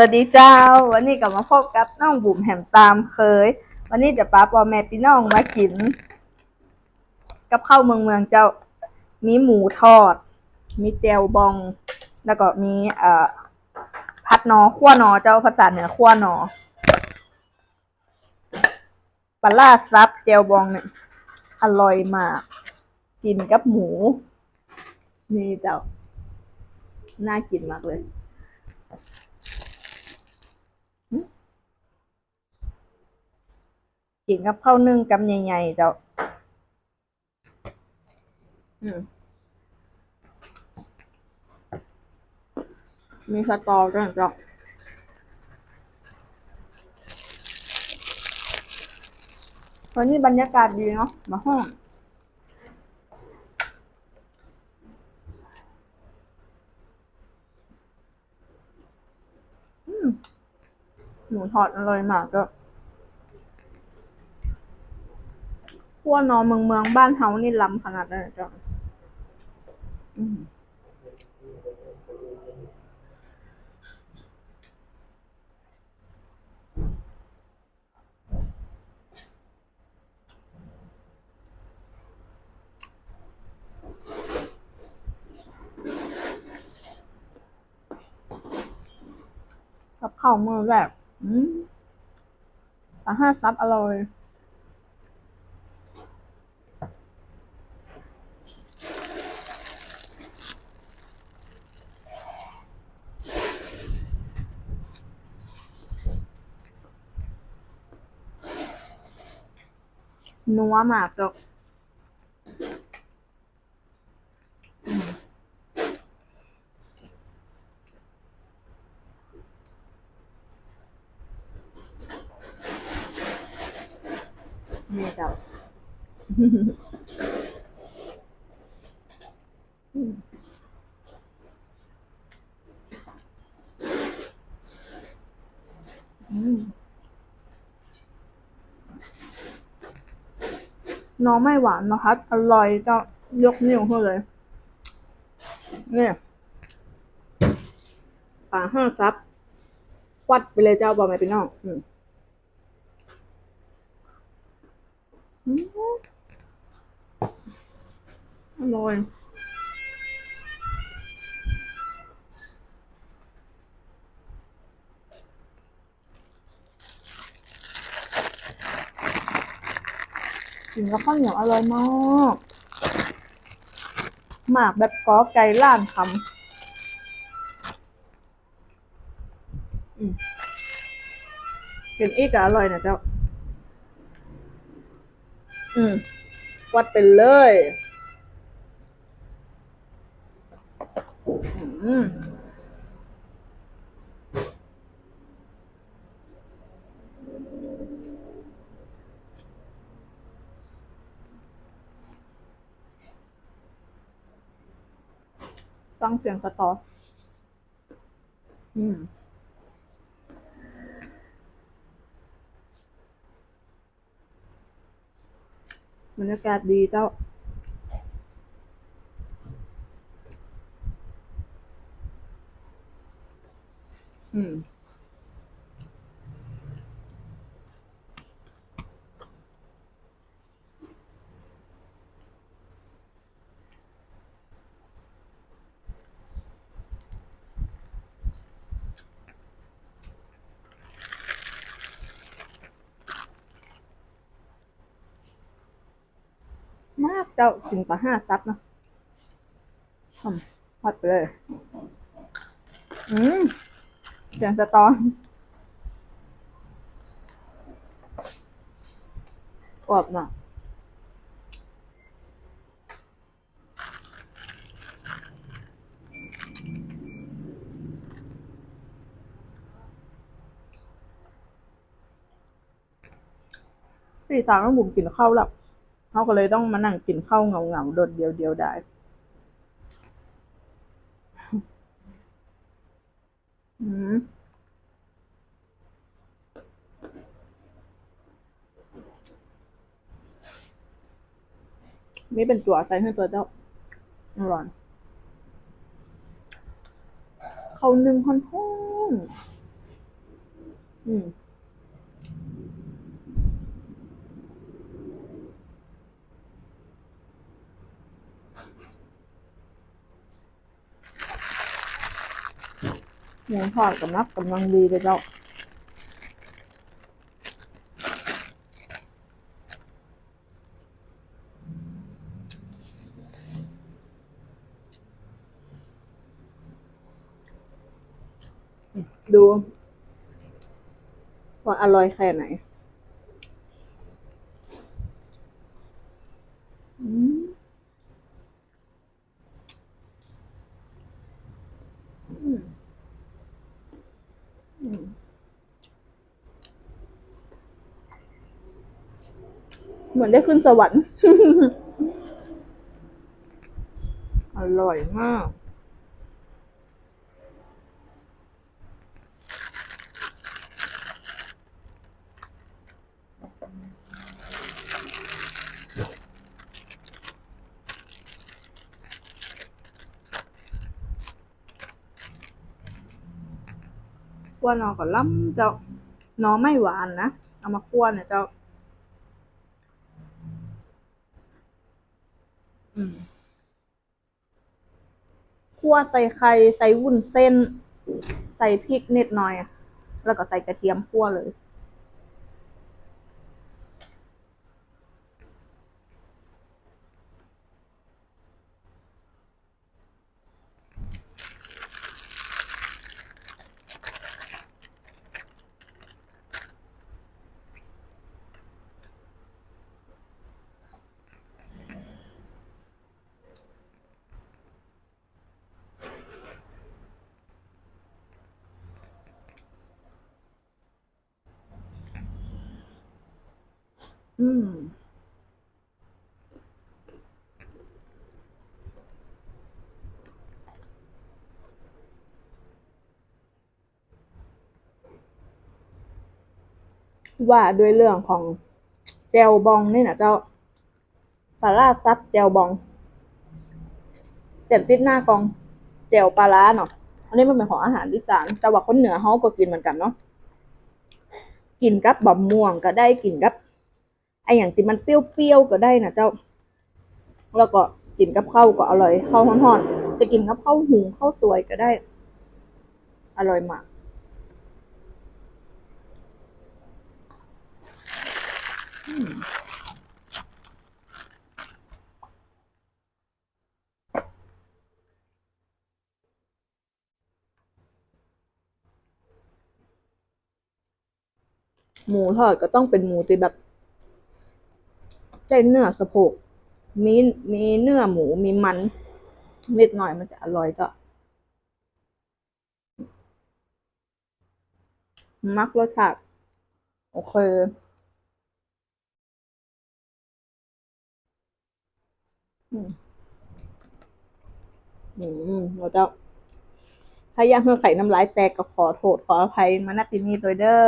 วัสดีเจ้า วันนี้กลับมาพบกับน้องบุ๋มแหมตามเคย วันนี้จะป้าปอแม่พี่น้องมากิน กับข้าวเมืองเมืองเจ้า มีหมูทอด มีเจียวบอง แล้วก็มีเอ่อผัดนอขั้วนอเจ้าภาษาเหนือขั้วนอปลาล่าซับเจียวบองเนี่ยอร่อยมาก กินกับหมู นี่เจ้า น่ากินมากเลย กินกับข้าวนึ่งกำใหญ่ๆเจ้ามมีสตอด้วยเจ้าวันนี้บรรยากาศดีเนาะมาห้องหมูทอดอร่อยมากก็ ขั้วนอเมืองเมืองบ้านเฮานี่ล้ำขนาดนั้นเลยจ้ะกับข้าวมือแรกอืมปลาห้าซับอร่อย นัวมากจ้ะอืมนี่จ้ะอืมอืม น้องไม่หวานนะคะอร่อยก็ยกนิ้วให้เลย เนี่ยป่าห้าซับวัดไปเลยเจ้าบอกไหมพี่น้องอืมอร่อย กินกับข้าวเหนียวอร่อยมากหมากแบบกอไก่ล้านคำอืมกินอีกก็อร่อยนะเจ้า อืม วัดไปเลย อืม ฟังเสียงสตอ อืมบรรยากาศดีเจ้า อืม มากเจ้าถึงปลาห้าซับเนอะทำพัดไปเลย อืมเสียงสะตอนกรอบมากพี่สาวน้องบุ๋มกินข้าวแล้ว เขาก็เลยต้องมานั่งกินข้าวเงาเงาๆโดดเดียวเดียวๆได้อืมนี่เป็นตัวใส่ให้ตัวเจ้าอร่อยเขานึ่งคนข้างอืม หมูทอดกับนักกำลังดีเลยเจ้าดูว่าอร่อยแค่ไหน อืมอืมอืม เหมือนได้ขึ้นสวรรค์ อร่อยมากคั่วนอก็ล้ำเจ้าหนอไม่หวานนะ เอามาคั่วเนี่ยเจ้า อืม คั่วใส่ไข่ใส่วุ้นเส้น ใส่พริกนิดหน่อย แล้วก็ใส่กระเทียมคั่วเลย อืมว่าด้วยเรื่องของแจวบองนี่นะเจ้าปลาร้าซับแจวบองเจ็บติดหน้ากองแจวปลาร้าเนาะอันนี้มันเป็นของอาหารอีสานแต่ว่าคนเหนือเขาก็กินเหมือนกันเนาะกินกับบะม่วงก็ได้กินกับ ไออย่างที่มันเปรี้ยวๆก็ได้นะเจ้า แล้วก็กินกับข้าวก็อร่อยข้าวฮ้อนๆจะกินกับข้าวหุงข้าวสวยก็ได้ อร่อยมากหมูทอดก็ต้องเป็นหมูที่แบบ ใจเนื้อสะโพกมีมีเนื้อหมูมีมันนิดหน่อยมันจะอร่อยก็ มักรสชาติโอเคอืมอืมเราจะถ้าอยากให้ไข่น้ำลายแตกก็ขอโทษขออภัยมานักที่นี่ตัวเด้อ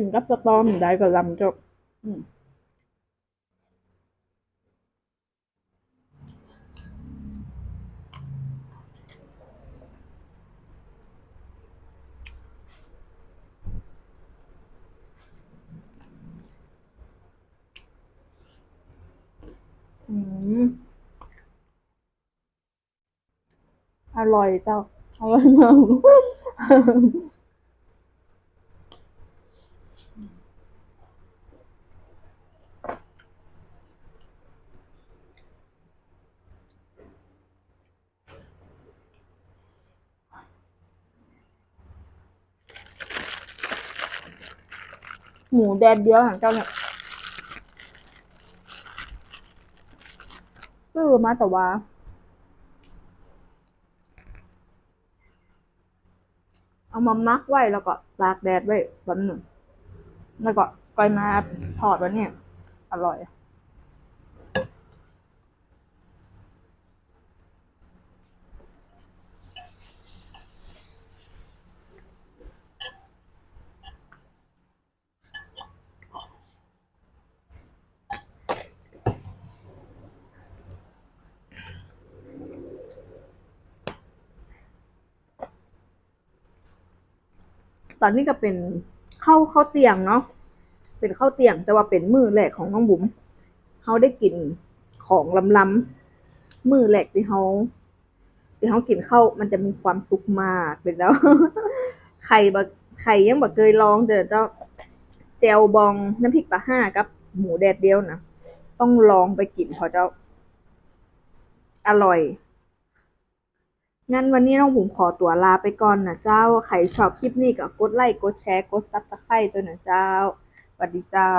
กินกับสตอมได้ก็ลำจบอืมอร่อยเจ้าอร่อยมาก หมูแดดเดียวของเจ้าเนี่ยซื้อมาแต่ว่า เอามามักไว้แล้วก็ตากแดดไว้วันหนึ่ง แล้วก็ก้อยมาทอดวันนี้อร่อย ตอนนี้ก็เป็นข้าวข้าวเตียงเนาะเป็นข้าวเตียง แต่ว่าเป็นมือแรกของน้องบุ๋มเขาได้กินของล้ำๆมือแรกที่เขาที่เขากินข้าวมันจะมีความสุขมากเป็นแล้วไข่บะไข่ยังบ่เคยลองเด้อเจ้าแจวบองน้ำพริกปลาห้ากับ หมูแดดเดียวนะต้องลองไปกินเพราะเจ้า อร่อย งั้นวันนี้น้องบุ๋มขอตัวลาไปก่อนนะเจ้า ใครชอบคลิปนี้ก็กดไลค์ กดแชร์ กดซับสไครต์ตัวนะเจ้าสวัสดีเจ้า